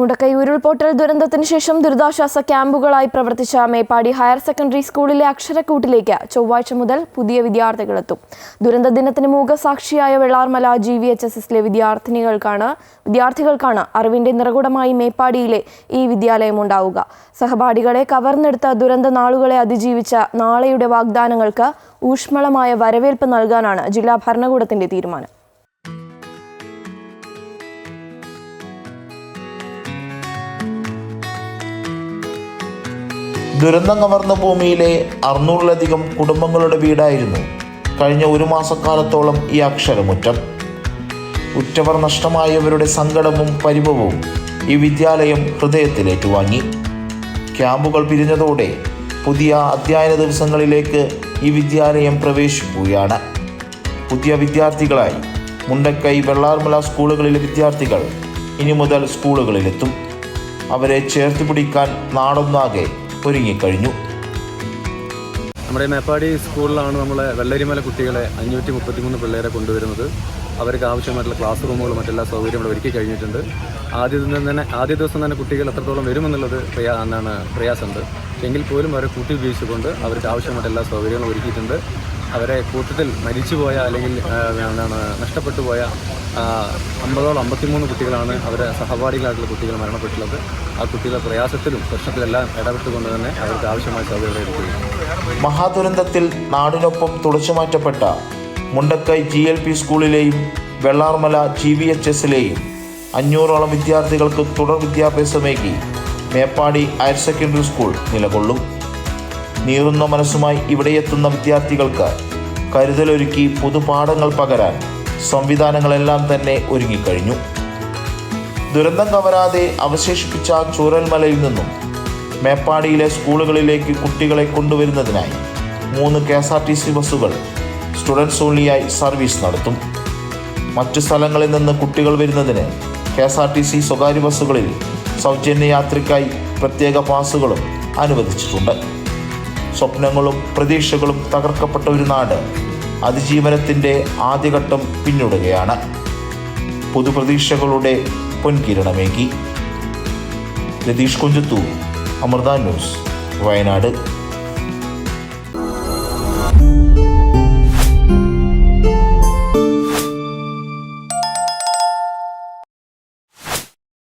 മുണ്ടക്കൈ ഉരുൾപൊട്ടൽ ദുരന്തത്തിന് ശേഷം ദുരിതാശ്വാസ ക്യാമ്പുകളായി പ്രവർത്തിച്ച മേപ്പാടി ഹയർ സെക്കൻഡറി സ്കൂളിലെ അക്ഷരക്കൂട്ടിലേക്ക് ചൊവ്വാഴ്ച മുതൽ പുതിയ വിദ്യാർത്ഥികളെത്തും. ദുരന്ത ദിനത്തിന് മൂകസാക്ഷിയായ Vellarmala G V H S എസിലെ വിദ്യാർത്ഥിനികൾക്കാണ് വിദ്യാർത്ഥികൾക്കാണ് അറിവിന്റെ നിറകുടമായി മേപ്പാടിയിലെ ഈ വിദ്യാലയം ഉണ്ടാവുക. സഹപാഠികളെ കവർന്നെടുത്ത ദുരന്ത നാളുകളെ അതിജീവിച്ച നാളെയുടെ വാഗ്ദാനങ്ങൾക്ക് ഊഷ്മളമായ വരവേൽപ്പ് നൽകാനാണ് ജില്ലാ ഭരണകൂടത്തിന്റെ തീരുമാനം. ദുരന്തം കവർന്ന ഭൂമിയിലെ അറുന്നൂറിലധികം കുടുംബങ്ങളുടെ വീടായിരുന്നു കഴിഞ്ഞ ഒരു മാസക്കാലത്തോളം ഈ അക്ഷരമുറ്റം. ഉറ്റവർ നഷ്ടമായവരുടെ സങ്കടവും പരിഭവവും ഈ വിദ്യാലയം ഹൃദയത്തിലേറ്റുവാങ്ങി ക്യാമ്പുകൾ പിരിഞ്ഞതോടെ പുതിയ അധ്യയന ദിവസങ്ങളിലേക്ക് ഈ വിദ്യാലയം പ്രവേശിക്കുകയാണ്. പുതിയ വിദ്യാർത്ഥികളായി മുണ്ടക്കൈ വെള്ളാർമല സ്കൂളുകളിലെ വിദ്യാർത്ഥികൾ ഇനി മുതൽ സ്കൂളുകളിലെത്തും. അവരെ ചേർത്ത് പിടിക്കാൻ നാടൊന്നാകെ ഒരുങ്ങിക്കഴിഞ്ഞു. നമ്മുടെ മേപ്പാടി സ്കൂളിലാണ് നമ്മളെ വെള്ളരിമല കുട്ടികളെ അഞ്ഞൂറ്റി മുപ്പത്തിമൂന്ന് പിള്ളേരെ കൊണ്ടുവരുന്നത്. അവർക്ക് ആവശ്യമായിട്ടുള്ള ക്ലാസ് റൂമുകളും മറ്റെല്ലാ സൗകര്യങ്ങളും ഒരുക്കി കഴിഞ്ഞിട്ടുണ്ട്. ആദ്യ തന്നെ ആദ്യ ദിവസം തന്നെ കുട്ടികൾ എത്രത്തോളം വരുമെന്നുള്ളത് പ്രയാ എന്നാണ് പ്രയാസമുണ്ട്. എങ്കിൽ പോലും അവരെ കൂട്ടി ഉപയോഗിച്ചുകൊണ്ട് അവർക്ക് ആവശ്യമായിട്ട് എല്ലാ സൗകര്യങ്ങളും ഒരുക്കിയിട്ടുണ്ട്. അവരെ കൂട്ടത്തിൽ മരിച്ചുപോയ അല്ലെങ്കിൽ എന്താണ് നഷ്ടപ്പെട്ടു പോയ അമ്പതോളം അമ്പത്തിമൂന്ന് കുട്ടികളാണ് അവരെ സഹപാഠികളായിട്ടുള്ള കുട്ടികൾ മരണപ്പെട്ടിട്ടുള്ളത് ആ കുട്ടികളെ പ്രയാസത്തിലും പ്രശ്നത്തിലെല്ലാം ഇടപെട്ടുകൊണ്ട് തന്നെ അവർക്ക് ആവശ്യമായ സൗകര്യങ്ങൾ ഒരുക്കുകയും മഹാദുരന്തത്തിൽ നാടിനൊപ്പം തുടച്ചുമാറ്റപ്പെട്ട മുണ്ടക്കൈ ജി എൽ പി സ്കൂളിലെയും വെള്ളാർമല ജി വി എച്ച് എസിലെയും അഞ്ഞൂറോളം വിദ്യാർത്ഥികൾക്ക് തുടർ വിദ്യാഭ്യാസമേകി മേപ്പാടി ഹയർ സെക്കൻഡറി സ്കൂൾ നിലകൊള്ളും. നീറുന്ന മനസ്സുമായി ഇവിടെയെത്തുന്ന വിദ്യാർത്ഥികൾക്ക് കരുതലൊരുക്കി പുതുപാഠങ്ങൾ പകരാൻ സംവിധാനങ്ങളെല്ലാം തന്നെ ഒരുങ്ങിക്കഴിഞ്ഞു. ദുരന്തം കവരാതെ അവശേഷിപ്പിച്ച ചൂരൽമലയിൽ നിന്നും മേപ്പാടിയിലെ സ്കൂളുകളിലേക്ക് കുട്ടികളെ കൊണ്ടുവരുന്നതിനായി മൂന്ന് K S R T C ബസ്സുകൾ സ്റ്റുഡൻസ് ഓൺലിയായി സർവീസ് നടത്തും. മറ്റു സ്ഥലങ്ങളിൽ നിന്ന് കുട്ടികൾ വരുന്നതിന് K S R T C സ്വകാര്യ ബസ്സുകളിൽ സൗജന്യ യാത്രയ്ക്കായി പ്രത്യേക പാസുകളും അനുവദിച്ചിട്ടുണ്ട്. സ്വപ്നങ്ങളും പ്രതീക്ഷകളും തകർക്കപ്പെട്ട ഒരു നാട് അതിജീവനത്തിന്റെ ആദ്യഘട്ടം പിന്നിടുകയാണ്. പുതുപ്രതീക്ഷകളുടെ പൊൻകിരണമേകി. രതീഷ് കുഞ്ചത്തൂർ അമൃത ന്യൂസ് വയനാട്.